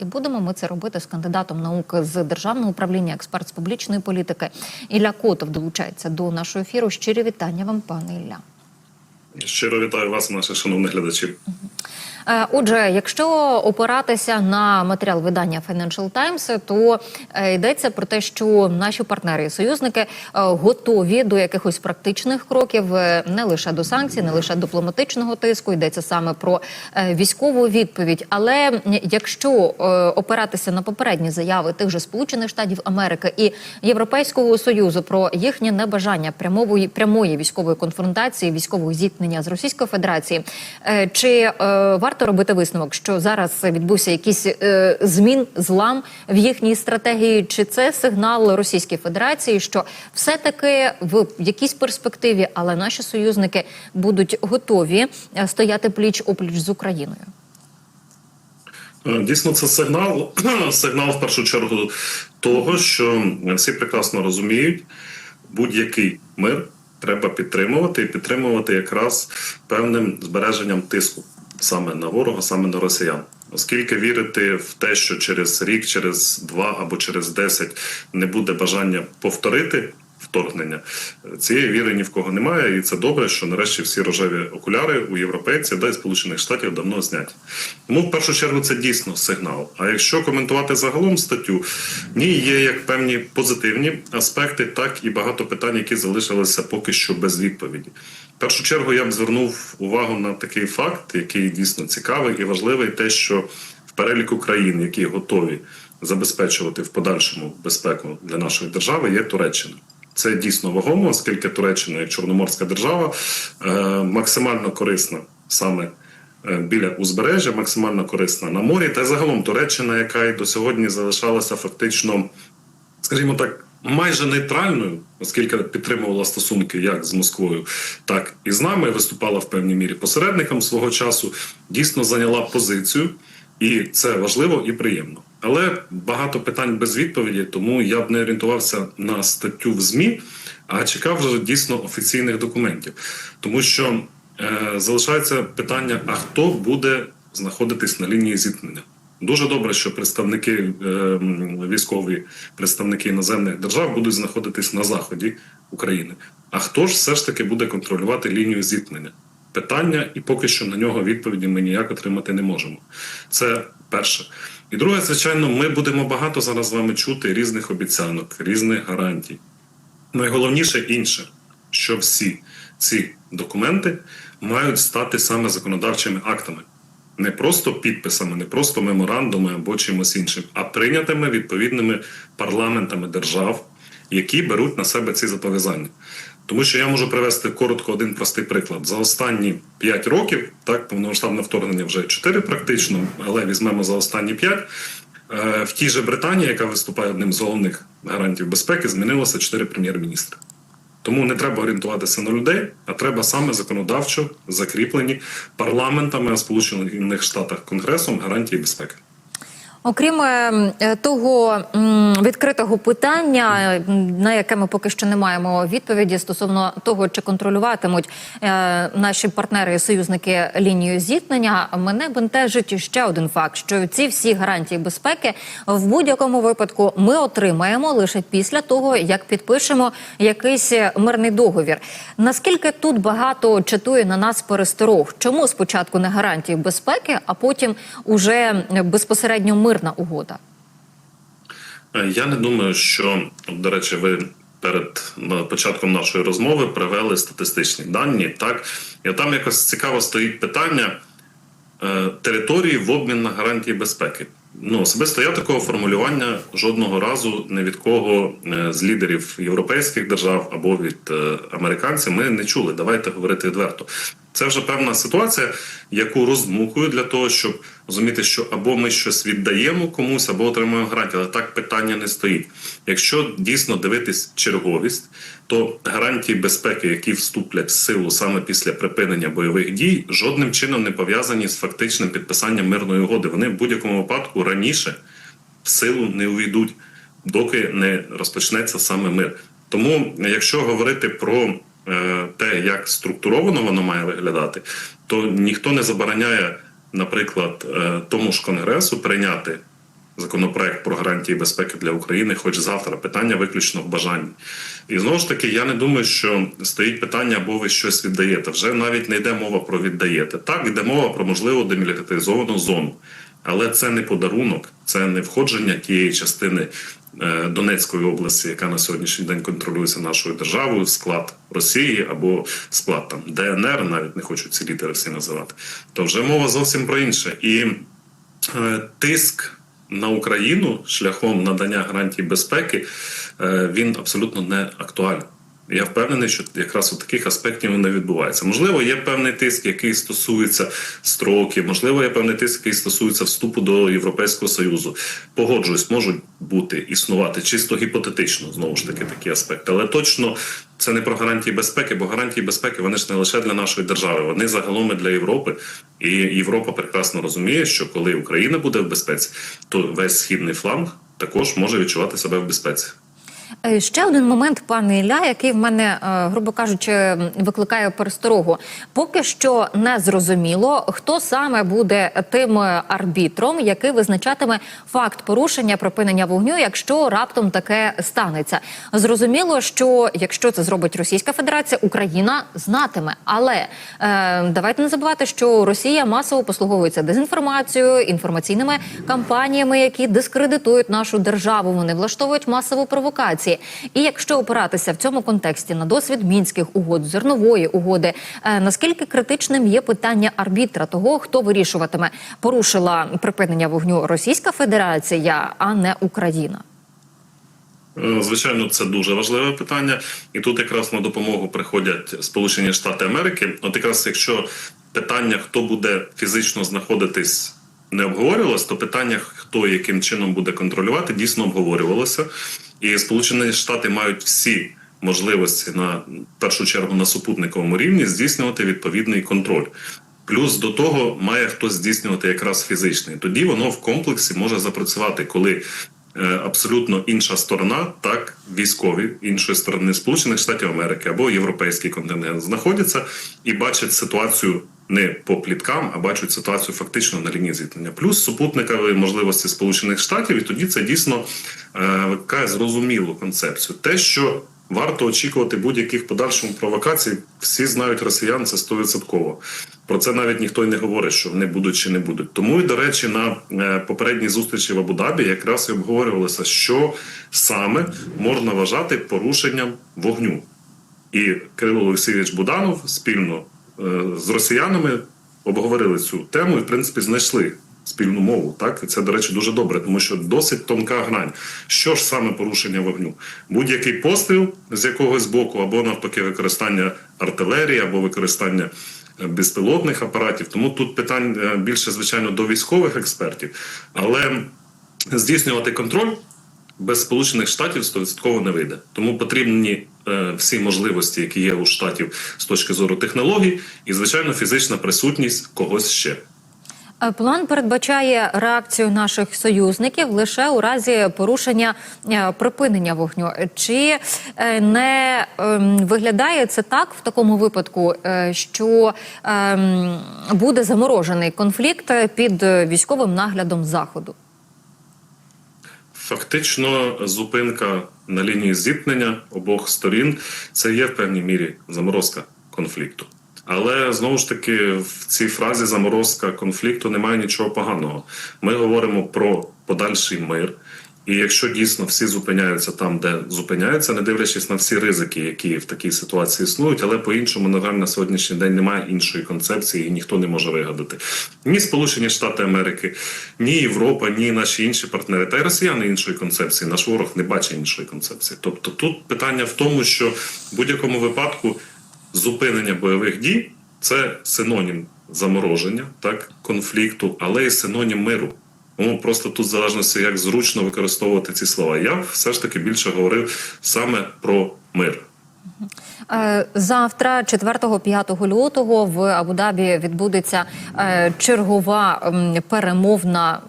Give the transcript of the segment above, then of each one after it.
І будемо ми це робити з кандидатом наук з державного управління, експерт з публічної політики. Ілля Котов долучається до нашого ефіру. Щирі вітання вам, пане Ілля. Щиро вітаю вас, наших шановних глядачів. Е, Отже, якщо опиратися на матеріал видання Financial Times, то е, йдеться про те, що наші партнери і союзники е, готові до якихось практичних кроків, не лише до санкцій, не лише дипломатичного тиску. Йдеться саме про військову відповідь. Але якщо опиратися на попередні заяви тих же Сполучених Штатів Америки і Європейського союзу про їхнє небажання прямової прямої військової конфронтації, військового зіткнення з Російською Федерацією, чи е, варто робити висновок, що зараз відбувся якийсь е, змін, злам в їхній стратегії? Чи це сигнал Російської Федерації, що все-таки в якійсь перспективі, але наші союзники будуть готові е, стояти пліч опліч з Україною? Е, Дійсно, це сигнал, сигнал в першу чергу того, що всі прекрасно розуміють, будь-який мир треба підтримувати і підтримувати якраз певним збереженням тиску саме на ворога, саме на росіян. Оскільки вірити в те, що через рік, через два або через десять не буде бажання повторити вторгнення, цієї віри ні в кого немає, і це добре, що нарешті всі рожеві окуляри у європейців да й сполучених штатів давно зняті. Тому в першу чергу це дійсно сигнал. А якщо коментувати загалом статтю, в ній є як певні позитивні аспекти, так і багато питань, які залишилися поки що без відповіді. В першу чергу я б звернув увагу на такий факт, який дійсно цікавий і важливий, те, що в переліку країн, які готові забезпечувати в подальшому безпеку для нашої держави, є Туреччина. Це дійсно вагомо, оскільки Туреччина, як Чорноморська держава, е, максимально корисна саме е, біля узбережжя, максимально корисна на морі. Та загалом Туреччина, яка й до сьогодні залишалася фактично, скажімо так. Майже нейтральною, оскільки підтримувала стосунки як з Москвою, так і з нами, виступала в певній мірі посередником свого часу, дійсно зайняла позицію, і це важливо і приємно. Але багато питань без відповіді, тому я б не орієнтувався на статтю в ЗМІ, а чекав вже дійсно офіційних документів. Тому що е, залишається питання: а хто буде знаходитись на лінії зіткнення? Дуже добре, що представники е, військові, представники іноземних держав будуть знаходитись на заході України. А хто ж все ж таки буде контролювати лінію зіткнення? Питання, і поки що на нього відповіді ми ніяк отримати не можемо. Це перше. І друге, звичайно, ми будемо багато зараз з вами чути різних обіцянок, різних гарантій. Найголовніше інше, що всі ці документи мають стати саме законодавчими актами, не просто підписами, не просто меморандуми або чимось іншим, а прийнятими відповідними парламентами держав, які беруть на себе ці зобов'язання. Тому що я можу привести коротко один простий приклад. За останні 5 років, так, повномасштабне вторгнення вже 4 практично, але візьмемо за останні 5, е, в тій же Британії, яка виступає одним з головних гарантів безпеки, змінилося 4 прем'єр-міністри. Тому не треба орієнтуватися на людей, а треба саме законодавчо закріплені парламентами Сполучених Штатів Конгресом гарантії безпеки. Окрім е, того відкритого питання, е, на яке ми поки що не маємо відповіді стосовно того, чи контролюватимуть е, наші партнери і союзники лінію зіткнення, мене бентежить ще один факт: що ці всі гарантії безпеки в будь-якому випадку ми отримаємо лише після того, як підпишемо якийсь мирний договір. Наскільки тут багато читує на нас пересторог? Чому спочатку не гарантії безпеки, а потім уже безпосередньо мирна угода? Е, Я не думаю, що до речі, ви перед початком нашої розмови привели статистичні дані. Так і там якось цікаво стоїть питання е, території в обмін на гарантії безпеки. Ну особисто я такого формулювання жодного разу не від кого е, з лідерів європейських держав або від е, американців ми не чули. Давайте говорити відверто. Це вже певна ситуація, яку роздмухую для того, щоб розуміти, що або ми щось віддаємо комусь, або отримуємо гарантію. Але так питання не стоїть. Якщо дійсно дивитись черговість, то гарантії безпеки, які вступлять в силу саме після припинення бойових дій, жодним чином не пов'язані з фактичним підписанням мирної угоди. Вони в будь-якому випадку раніше в силу не увійдуть, доки не розпочнеться саме мир. Тому, якщо говорити про те, як структуровано воно має виглядати, то ніхто не забороняє, наприклад, е, тому ж конгресу прийняти законопроект про гарантії безпеки для України, хоч завтра. Питання виключно в бажанні. І знову ж таки, я не думаю, що стоїть питання, або ви щось віддаєте. Вже навіть не йде мова про віддаєте. Так, йде мова про можливо демілітаризовану зону. Але це не подарунок, це не входження тієї частини е, Донецької області, яка на сьогоднішній день контролюється нашою державою, в склад Росії або склад там ДНР, навіть не хочу ці літери всі називати. То вже мова зовсім про інше. І е, тиск на Україну шляхом надання гарантій безпеки е, він абсолютно не актуальний. Я впевнений, що якраз у таких аспектів не відбувається. Можливо, є певний тиск, який стосується строків, можливо, є певний тиск, який стосується вступу до Європейського союзу. Погоджуюсь, можуть бути існувати чисто гіпотетично, знову ж таки, такі аспекти. Але точно це не про гарантії безпеки, бо гарантії безпеки вони ж не лише для нашої держави, вони загалом і для Європи. І Європа прекрасно розуміє, що коли Україна буде в безпеці, то весь східний фланг також може відчувати себе в безпеці. Е, Ще один момент, пане Ілля, який в мене, е, грубо кажучи, викликає пересторогу. Поки що не зрозуміло, хто саме буде тим арбітром, який визначатиме факт порушення припинення вогню, якщо раптом таке станеться. Зрозуміло, що якщо це зробить Російська Федерація, Україна знатиме. Але е, давайте не забувати, що Росія масово послуговується дезінформацією, інформаційними кампаніями, які дискредитують нашу державу. Вони влаштовують масову провокацію. І якщо опиратися в цьому контексті на досвід мінських угод, зернової угоди, е, наскільки критичним є питання арбітра того, хто вирішуватиме, порушила припинення вогню Російська Федерація, а не Україна. Е, Звичайно, це дуже важливе питання, і тут якраз на допомогу приходять Сполучені Штати Америки. От якраз якщо питання, хто буде фізично знаходитись, не обговорювалось, то питання, хто яким чином буде контролювати, дійсно обговорювалося. І Сполучені Штати мають всі можливості на першу чергу на супутниковому рівні здійснювати відповідний контроль. Плюс до того має хтось здійснювати якраз фізичний. Тоді воно в комплексі може запрацювати, коли е, абсолютно інша сторона, так військові іншої сторони Сполучених Штатів Америки або європейський континент знаходяться і бачать ситуацію не по пліткам, а бачать ситуацію фактично на лінії зіткнення. Плюс супутникові можливості Сполучених Штатів, і тоді це дійсно е, викликає зрозумілу концепцію. Те, що Варто очікувати будь-яких подальших провокацій. Всі знають росіян, це стовідсотково. Про це навіть ніхто й не говорить, що вони будуть чи не будуть. Тому і до речі, на е, попередній зустрічі в Абу-Дабі якраз і обговорювалося, що саме можна вважати порушенням вогню. І Кирило Олексійович Буданов спільно з росіянами обговорили цю тему і, в принципі, знайшли спільну мову. Так і це, до речі, дуже добре, тому що досить тонка грань. Що ж саме порушення вогню? Будь-який постріл з якогось боку, або навпаки, використання артилерії, або використання е, безпілотних апаратів. Тому тут питань е, більше, звичайно, до військових експертів, але здійснювати контроль. Без Сполучених Штатів 100% не вийде. Тому потрібні е, всі можливості, які є у штатів з точки зору технологій, і звичайно, фізична присутність когось ще. Е, План передбачає реакцію наших союзників лише у разі порушення е, припинення вогню. Чи е, не ем, виглядає це так в такому випадку, що ем, буде заморожений конфлікт під військовим наглядом заходу? Фактично, зупинка на лінії зіткнення обох сторін це є в певній мірі заморозка конфлікту. Але знову ж таки в цій фразі заморозка конфлікту немає нічого поганого. Ми говоримо про подальший мир. І якщо дійсно всі зупиняються там, де зупиняються, не дивлячись на всі ризики, які в такій ситуації існують, але по-іншому, на жаль, на сьогоднішній день немає іншої концепції, і ніхто не може вигадати. Ні Сполучені Штати Америки, ні Європа, ні наші інші партнери, та й росіяни іншої концепції. Наш ворог не бачить іншої концепції. Тобто тут питання в тому, що в будь-якому випадку зупинення бойових дій це синонім замороження, так конфлікту, але й синонім миру. Тому просто тут залежно, як зручно використовувати ці слова. Я все ж таки більше говорив саме про мир. Е, Завтра, 4-5 лютого, в Абу-Дабі відбудеться е, чергова перемовна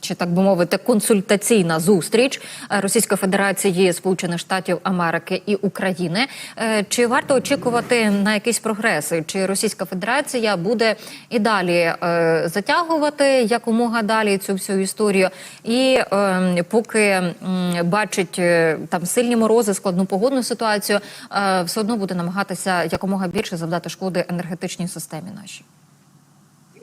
чи так би мовити, консультаційна зустріч е, Російської Федерації, Сполучених Штатів Америки і України. Е, Чи варто очікувати на якісь прогреси? Чи Російська Федерація буде і далі е, затягувати якомога далі цю всю історію? І е, поки бачить там сильні морози, складну погодну ситуацію, все одно буде намагатися якомога більше завдати шкоди енергетичній системі нашій.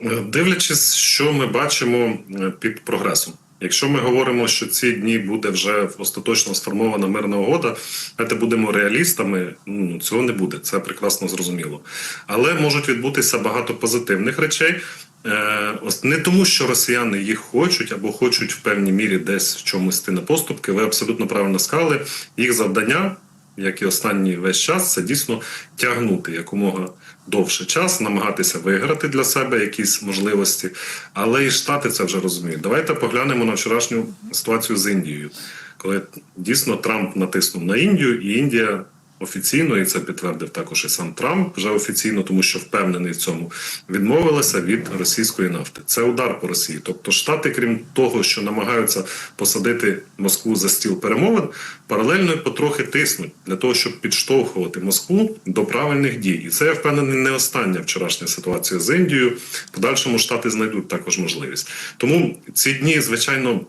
Е, Дивлячись, що ми бачимо е, під прогресом. Якщо ми говоримо, що ці дні буде вже остаточно сформована мирна угода, давайте будемо реалістами. Ну цього не буде. Це прекрасно зрозуміло. Але можуть відбутися багато позитивних речей. Е, не тому, що росіяни їх хочуть або хочуть в певній мірі десь в чомусь йти на поступки. Ви абсолютно правильно сказали. Їх завдання, як і останній весь час, це дійсно тягнути якомога довше час, намагатися виграти для себе якісь можливості. Але і штати це вже розуміють. Давайте поглянемо на вчорашню ситуацію з Індією, коли дійсно Трамп натиснув на Індію, і Індія. Офіційно, і це підтвердив також і сам Трамп вже офіційно, тому що впевнений в цьому, відмовилася від російської нафти. Це удар по Росії. Тобто, Штати, крім того, що намагаються посадити Москву за стіл перемовин, паралельно потрохи тиснуть для того, щоб підштовхувати Москву до правильних дій. І це я впевнений не остання вчорашня ситуація з Індією. Подальшому штати знайдуть також можливість. Тому ці дні, звичайно,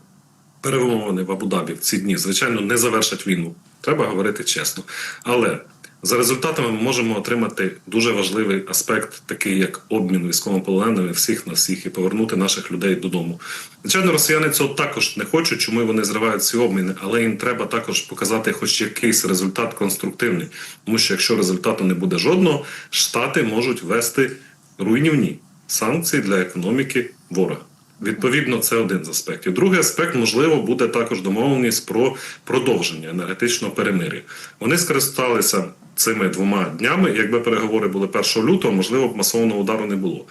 перемовини в Абу-Дабі в ці дні, звичайно, не завершать війну. Треба говорити чесно. Але за результатами ми можемо отримати дуже важливий аспект, такий як обмін військовополоненими всіх на всіх і повернути наших людей додому. Звичайно, росіяни цього також не хочуть, чому вони зривають ці обміни, але їм треба також показати хоч якийсь результат конструктивний. Тому що якщо результату не буде жодного, штати можуть ввести руйнівні санкції для економіки ворога. Відповідно, це один з аспектів. Другий аспект, можливо, буде також домовленість про продовження енергетичного перемир'я. Вони скористалися цими двома днями. Якби переговори були 1 лютого, можливо, б масового удару не було.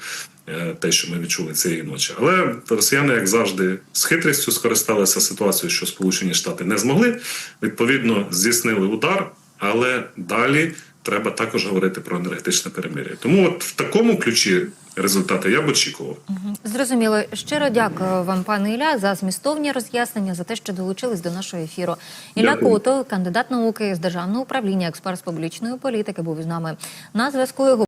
е, Те, що ми відчули цієї ночі, але росіяни, як завжди, з хитрістю скористалися ситуацією, що Сполучені Штати не змогли. Відповідно, здійснили удар, але далі треба також говорити про енергетичне перемир'я. Тому, от в такому ключі результати я б очікував. Зрозуміло. Щиро дякую вам, пане Ілля, за змістовні роз'яснення, за те, що долучились до нашого ефіру. Ілля Дякую. Кото, кандидат науки з державного управління, експерт з публічної політики, був із нами на зв'язку.